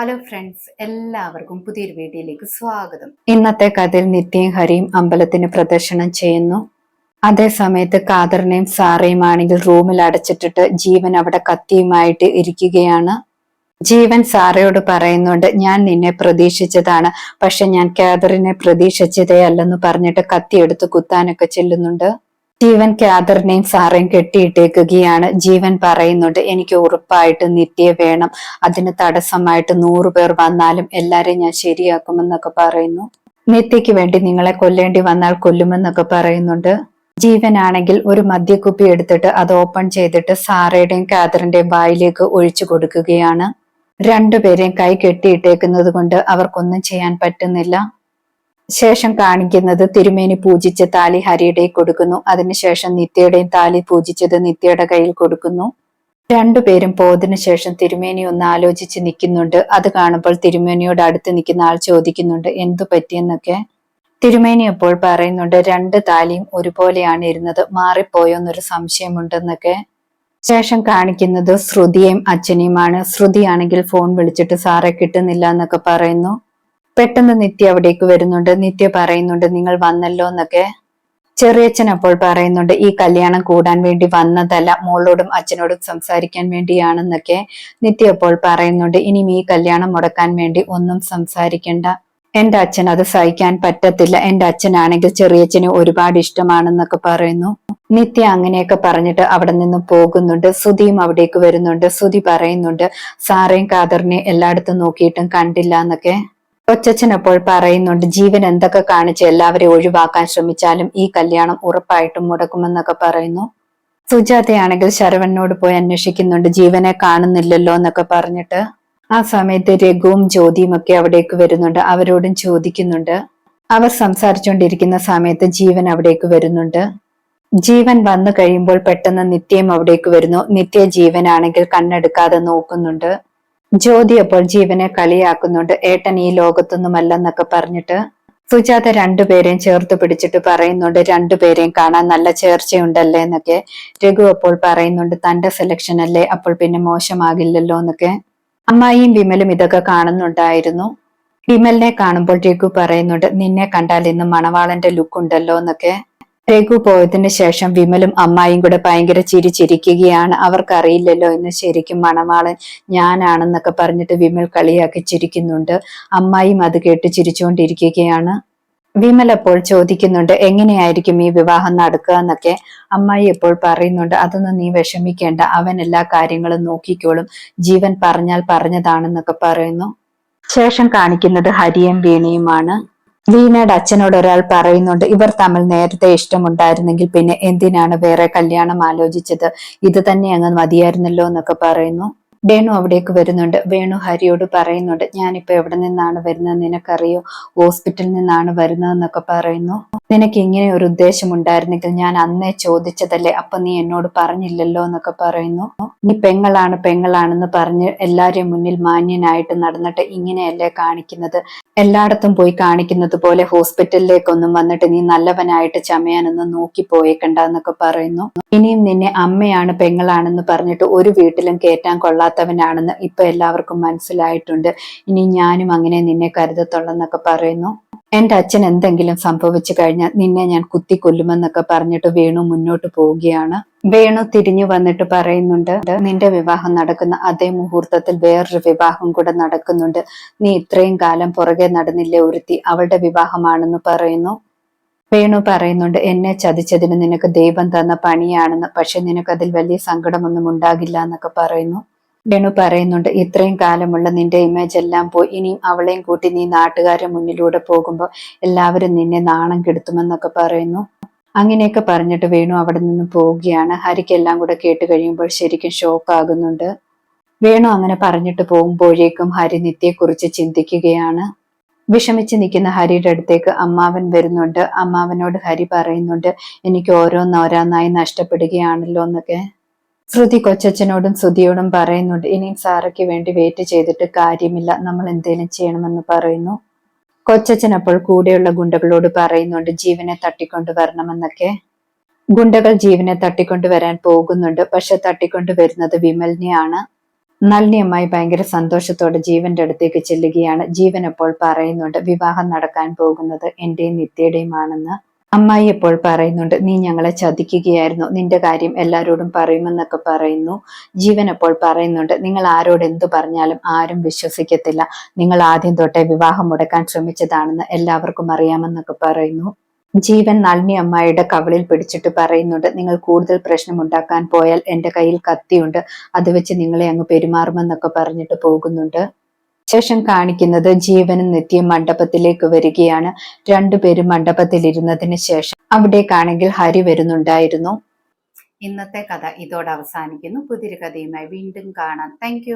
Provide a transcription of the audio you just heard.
Hello friends എല്ലാവർക്കും പുതിയൊരു വീഡിയോയിലേക്ക് സ്വാഗതം. ഇന്നത്തെ കഥയിൽ നിത്യയും ഹരിയും അമ്പലത്തിന് പ്രദർശനം ചെയ്യുന്നു. അതേ സമയത്ത് കാദറിനെയും സാറയും ആണെങ്കിൽ റൂമിൽ അടച്ചിട്ടിട്ട് ജീവൻ അവിടെ കത്തിയുമായിട്ട് ഇരിക്കുകയാണ്. ജീവൻ സാറയോട് പറയുന്നുണ്ട് ഞാൻ നിന്നെ പ്രതീക്ഷിച്ചതാണ്. പക്ഷെ ഞാൻ കാദറിനെ പ്രതീക്ഷിച്ചതേ അല്ലെന്ന് പറഞ്ഞിട്ട് കത്തിയെടുത്ത് കുത്താനൊക്കെ ചെല്ലുന്നുണ്ട്. ജീവൻ കാദറിനെയും സാറേയും കെട്ടിയിട്ടേക്കുകയാണ്. ജീവൻ പറയുന്നുണ്ട് എനിക്ക് ഉറപ്പായിട്ട് നിത്യ വേണം. അതിന് തടസ്സമായിട്ട് നൂറു പേർ വന്നാലും എല്ലാരെയും ഞാൻ ശരിയാക്കുമെന്നൊക്കെ പറയുന്നു. നിത്യയ്ക്ക് വേണ്ടി നിങ്ങളെ കൊല്ലേണ്ടി വന്നാൽ കൊല്ലുമെന്നൊക്കെ പറയുന്നുണ്ട്. ജീവനാണെങ്കിൽ ഒരു മദ്യക്കുപ്പി എടുത്തിട്ട് അത് ഓപ്പൺ ചെയ്തിട്ട് സാറയുടെയും കാദറിന്റെയും വായിലേക്ക് ഒഴിച്ചു കൊടുക്കുകയാണ്. രണ്ടുപേരെയും കൈ കെട്ടിയിട്ടേക്കുന്നത് കൊണ്ട് അവർക്കൊന്നും ചെയ്യാൻ പറ്റുന്നില്ല. ശേഷം കാണിക്കുന്നത് തിരുമേനി പൂജിച്ച താലി ഹരിയുടെ കൊടുക്കുന്നു. അതിനുശേഷം നിത്യയുടെയും താലി പൂജിച്ചത് നിത്യയുടെ കയ്യിൽ കൊടുക്കുന്നു. രണ്ടുപേരും പോയതിനു ശേഷം തിരുമേനി ഒന്ന് ആലോചിച്ച് നിൽക്കുന്നുണ്ട്. അത് കാണുമ്പോൾ തിരുമേനിയോട് അടുത്ത് നിൽക്കുന്ന ആൾ ചോദിക്കുന്നുണ്ട് എന്തു പറ്റിയെന്നൊക്കെ തിരുമേനി അപ്പോൾ പറയുന്നുണ്ട് രണ്ട് താലിയും ഒരുപോലെയാണ് ഇരുന്നത്. മാറിപ്പോയോന്നൊരു സംശയമുണ്ടെന്നൊക്കെ. ശേഷം കാണിക്കുന്നത് ശ്രുതിയെയും അച്ഛനെയുമാണ്. ശ്രുതിയാണെങ്കിൽ ഫോൺ വിളിച്ചിട്ട് സാറെ കിട്ടുന്നില്ല എന്നൊക്കെ പറയുന്നു. പെട്ടെന്ന് നിത്യ അവിടേക്ക് വരുന്നുണ്ട്. നിത്യ പറയുന്നുണ്ട് നിങ്ങൾ വന്നല്ലോ എന്നൊക്കെ. ചെറിയച്ഛൻ അപ്പോൾ പറയുന്നുണ്ട് ഈ കല്യാണം കൂടാൻ വേണ്ടി വന്നതല്ല മോളോടും അച്ഛനോടും സംസാരിക്കാൻ വേണ്ടിയാണെന്നൊക്കെ. നിത്യ അപ്പോൾ പറയുന്നുണ്ട് ഇനിയും ഈ കല്യാണം മുടക്കാൻ വേണ്ടി ഒന്നും സംസാരിക്കണ്ട. എന്റെ അച്ഛൻ അത് സഹിക്കാൻ പറ്റത്തില്ല. എന്റെ അച്ഛനാണെങ്കിൽ ചെറിയച്ഛന് ഒരുപാട് ഇഷ്ടമാണെന്നൊക്കെ പറയുന്നു. നിത്യ അങ്ങനെയൊക്കെ പറഞ്ഞിട്ട് അവിടെ നിന്ന് പോകുന്നുണ്ട്. സുധിയും അവിടേക്ക് വരുന്നുണ്ട്. സുധി പറയുന്നുണ്ട് സാറേയും കാദറിനെ എല്ലായിടത്തും നോക്കിയിട്ടും കണ്ടില്ല എന്നൊക്കെ. കൊച്ചച്ഛൻ അപ്പോൾ പറയുന്നുണ്ട് ജീവൻ എന്തൊക്കെ കാണിച്ച് എല്ലാവരെയും ഒഴിവാക്കാൻ ശ്രമിച്ചാലും ഈ കല്യാണം ഉറപ്പായിട്ടും മുടക്കുമെന്നൊക്കെ പറയുന്നു. സുജാതയാണെങ്കിൽ ശരവനോട് പോയി അന്വേഷിക്കുന്നുണ്ട് ജീവനെ കാണുന്നില്ലല്ലോ എന്നൊക്കെ പറഞ്ഞിട്ട്. ആ സമയത്ത് രഘുവും ജ്യോതിയും ഒക്കെ അവിടേക്ക് വരുന്നുണ്ട് അവരോടും ചോദിക്കുന്നുണ്ട്. അവർ സംസാരിച്ചുകൊണ്ടിരിക്കുന്ന സമയത്ത് ജീവൻ അവിടേക്ക് വരുന്നുണ്ട്. ജീവൻ വന്നു കഴിയുമ്പോൾ പെട്ടെന്ന് നിത്യം അവിടേക്ക് വരുന്നു. നിത്യ ജീവനാണെങ്കിൽ കണ്ണെടുക്കാതെ നോക്കുന്നുണ്ട്. ജ്യോതി അപ്പോൾ ജീവനെ കളിയാക്കുന്നുണ്ട് ഏട്ടൻ ഈ ലോകത്തൊന്നുമല്ലെന്നൊക്കെ പറഞ്ഞിട്ട് സുജാത രണ്ടുപേരെയും ചേർത്ത് പിടിച്ചിട്ട് പറയുന്നുണ്ട് രണ്ടുപേരെയും കാണാൻ നല്ല ചേർച്ചയുണ്ടല്ലേ എന്നൊക്കെ രഘു അപ്പോൾ പറയുന്നുണ്ട് തന്റെ സെലക്ഷൻ അല്ലേ? അപ്പോൾ പിന്നെ മോശമാകില്ലല്ലോ എന്നൊക്കെ. അമ്മായിയും വിമലും ഇതൊക്കെ കാണുന്നുണ്ടായിരുന്നു. വിമലിനെ കാണുമ്പോൾ രഘു പറയുന്നുണ്ട് നിന്നെ കണ്ടാൽ ഇന്ന് മണവാളന്റെ ലുക്ക് ഉണ്ടല്ലോ എന്നൊക്കെ രഘു പോയതിന് ശേഷം വിമലും അമ്മായിയും കൂടെ ഭയങ്കര ചിരി ചിരിക്കുകയാണ്. അവർക്കറിയില്ലല്ലോ ഇന്ന് ശരിക്കും മണവാളൻ ഞാനാണെന്നൊക്കെ പറഞ്ഞിട്ട് വിമൽ കളിയാക്കി ചിരിക്കുന്നുണ്ട്. അമ്മായിയും അത് കേട്ട് ചിരിച്ചുകൊണ്ടിരിക്കുകയാണ്. വിമൽ അപ്പോൾ ചോദിക്കുന്നുണ്ട് എങ്ങനെയായിരിക്കും ഈ വിവാഹം നടക്കുക എന്നൊക്കെ? അമ്മായി എപ്പോൾ പറയുന്നുണ്ട് അതൊന്നും നീ വിഷമിക്കേണ്ട. അവൻ എല്ലാ കാര്യങ്ങളും നോക്കിക്കോളും. ജീവൻ പറഞ്ഞാൽ പറഞ്ഞതാണെന്നൊക്കെ പറയുന്നു. ശേഷം കാണിക്കുന്നത് ഹരിയും വീണയുമാണ്. ലീനയുടെ അച്ഛനോട് ഒരാൾ പറയുന്നുണ്ട് ഇവർ തമ്മിൽ നേരത്തെ ഇഷ്ടമുണ്ടായിരുന്നെങ്കിൽ പിന്നെ എന്തിനാണ് വേറെ കല്യാണം ആലോചിച്ചത്? ഇത് തന്നെ അങ്ങ് മതിയായിരുന്നല്ലോ എന്നൊക്കെ പറയുന്നു. വേണു അവിടേക്ക് വരുന്നുണ്ട്. വേണു ഹരിയോട് പറയുന്നുണ്ട് ഞാനിപ്പോ എവിടെ നിന്നാണ് വരുന്നത് നിനക്കറിയോ? ഹോസ്പിറ്റലിൽ നിന്നാണ് വരുന്നതെന്നൊക്കെ പറയുന്നു. നിനക്ക് ഇങ്ങനെ ഒരു ഉദ്ദേശം ഉണ്ടായിരുന്നെങ്കിൽ ഞാൻ അന്നേ ചോദിച്ചതല്ലേ? അപ്പൊ നീ എന്നോട് പറഞ്ഞില്ലല്ലോ എന്നൊക്കെ പറയുന്നു. നീ പെങ്ങളാണ് പെങ്ങളാണെന്ന് പറഞ്ഞ് എല്ലാരെയും മുന്നിൽ മാന്യനായിട്ട് നടന്നിട്ട് ഇങ്ങനെയല്ലേ കാണിക്കുന്നത്? എല്ലായിടത്തും പോയി കാണിക്കുന്നത് പോലെ ഹോസ്പിറ്റലിലേക്കൊന്നും വന്നിട്ട് നീ നല്ലവനായിട്ട് ചമയാനൊന്നും നോക്കി പോയേക്കണ്ട എന്നൊക്കെ പറയുന്നു. ഇനിയും നിന്നെ അമ്മയാണ് പെങ്ങളാണെന്ന് പറഞ്ഞിട്ട് ഒരു വീട്ടിലും കേറ്റാൻ കൊള്ളാത്തവനാണെന്ന് ഇപ്പൊ എല്ലാവർക്കും മനസ്സിലായിട്ടുണ്ട്. ഇനി ഞാനും അങ്ങനെ നിന്നെ കരുതത്തുള്ളെന്നൊക്കെ പറയുന്നു. എന്റെ അച്ഛൻ എന്തെങ്കിലും സംഭവിച്ചു കഴിഞ്ഞാൽ നിന്നെ ഞാൻ കുത്തി കൊല്ലുമെന്നൊക്കെ പറഞ്ഞിട്ട് വേണു മുന്നോട്ട് പോവുകയാണ്. വേണു തിരിഞ്ഞു വന്നിട്ട് പറയുന്നുണ്ട് നിന്റെ വിവാഹം നടക്കുന്ന അതേ മുഹൂർത്തത്തിൽ വേറൊരു വിവാഹം കൂടെ നടക്കുന്നുണ്ട്. നീ ഇത്രയും കാലം പുറകെ നടന്നില്ലേ ഒരുത്തി? അവളുടെ വിവാഹമാണെന്ന് പറയുന്നു. വേണു പറയുന്നുണ്ട് എന്നെ ചതിച്ചതിന് നിനക്ക് ദൈവം തന്ന പണിയാണെന്ന്. പക്ഷെ നിനക്കതിൽ വലിയ സങ്കടമൊന്നും ഉണ്ടാകില്ല എന്നൊക്കെ പറയുന്നു. വേണു പറയുന്നുണ്ട് ഇത്രയും കാലമുള്ള നിന്റെ ഇമേജ് എല്ലാം പോയി ഇനിയും അവളെയും കൂട്ടി നീ നാട്ടുകാരെ മുന്നിലൂടെ പോകുമ്പോൾ എല്ലാവരും നിന്നെ നാണം കെടുത്തുമെന്നൊക്കെ പറയുന്നു. അങ്ങനെയൊക്കെ പറഞ്ഞിട്ട് വേണു അവിടെ നിന്ന് പോവുകയാണ്. ഹരിക്ക് എല്ലാം കൂടെ കേട്ട് കഴിയുമ്പോൾ ശരിക്കും ഷോക്ക് ആകുന്നുണ്ട്. വേണു അങ്ങനെ പറഞ്ഞിട്ട് പോകുമ്പോഴേക്കും ഹരി നിത്യയെക്കുറിച്ച് ചിന്തിക്കുകയാണ്. വിഷമിച്ച് നിൽക്കുന്ന ഹരിയുടെ അടുത്തേക്ക് അമ്മാവൻ വരുന്നുണ്ട്. അമ്മാവനോട് ഹരി പറയുന്നുണ്ട് എനിക്ക് ഓരോന്നോരോന്നായി നഷ്ടപ്പെടുകയാണല്ലോ എന്നൊക്കെ. ശ്രുതി കൊച്ചച്ഛനോടും ശ്രുതിയോടും പറയുന്നുണ്ട് ഇനിയും സാറയ്ക്ക് വേണ്ടി വെയിറ്റ് ചെയ്തിട്ട് കാര്യമില്ല നമ്മൾ എന്തേലും ചെയ്യണമെന്ന് പറയുന്നു. കൊച്ചച്ഛൻ അപ്പോൾ കൂടെയുള്ള ഗുണ്ടകളോട് പറയുന്നുണ്ട് ജീവനെ തട്ടിക്കൊണ്ടു വരണമെന്നൊക്കെ. ഗുണ്ടകൾ ജീവനെ തട്ടിക്കൊണ്ടു വരാൻ പോകുന്നുണ്ട് പക്ഷെ തട്ടിക്കൊണ്ടു വരുന്നത് വിമലിനെയാണ്. നളിനിയമ്മായി ഭയങ്കര സന്തോഷത്തോടെ ജീവന്റെ അടുത്തേക്ക് ചെല്ലുകയാണ്. ജീവൻ അപ്പോൾ പറയുന്നുണ്ട് വിവാഹം നടക്കാൻ പോകുന്നത് എന്റെയും നിത്യയുടെയുമാണെന്ന്. അമ്മായി ഇപ്പോൾ പറയുന്നുണ്ട് നീ ഞങ്ങളെ ചതിക്കുകയായിരുന്നു നിന്റെ കാര്യം എല്ലാവരോടും പറയുമെന്നൊക്കെ പറയുന്നു. ജീവൻ എപ്പോൾ പറയുന്നുണ്ട് നിങ്ങൾ ആരോട് എന്തു പറഞ്ഞാലും ആരും വിശ്വസിക്കത്തില്ല. നിങ്ങൾ ആദ്യം തൊട്ടേ വിവാഹം മുടക്കാൻ ശ്രമിച്ചതാണെന്ന് എല്ലാവർക്കും അറിയാമെന്നൊക്കെ പറയുന്നു. ജീവൻ നളിനി അമ്മായിയുടെ കവളിൽ പിടിച്ചിട്ട് പറയുന്നുണ്ട് നിങ്ങൾ കൂടുതൽ പ്രശ്നമുണ്ടാക്കാൻ പോയാൽ എന്റെ കയ്യിൽ കത്തിയുണ്ട് അത് വെച്ച് നിങ്ങളെ അങ്ങ് പെരുമാറുമെന്നൊക്കെ പറഞ്ഞിട്ട് പോകുന്നുണ്ട്. ശേഷം കാണിക്കുന്നത് ജീവനും നിത്യം മണ്ഡപത്തിലേക്ക് വരികയാണ്. രണ്ടുപേരും മണ്ഡപത്തിൽ ഇരുന്നതിന് ശേഷം അവിടേക്കാണെങ്കിൽ ഹരി വരുന്നുണ്ടായിരുന്നു. ഇന്നത്തെ കഥ ഇതോടെ അവസാനിക്കുന്നു. പുതിയൊരു കഥയുമായി വീണ്ടും കാണാം. താങ്ക്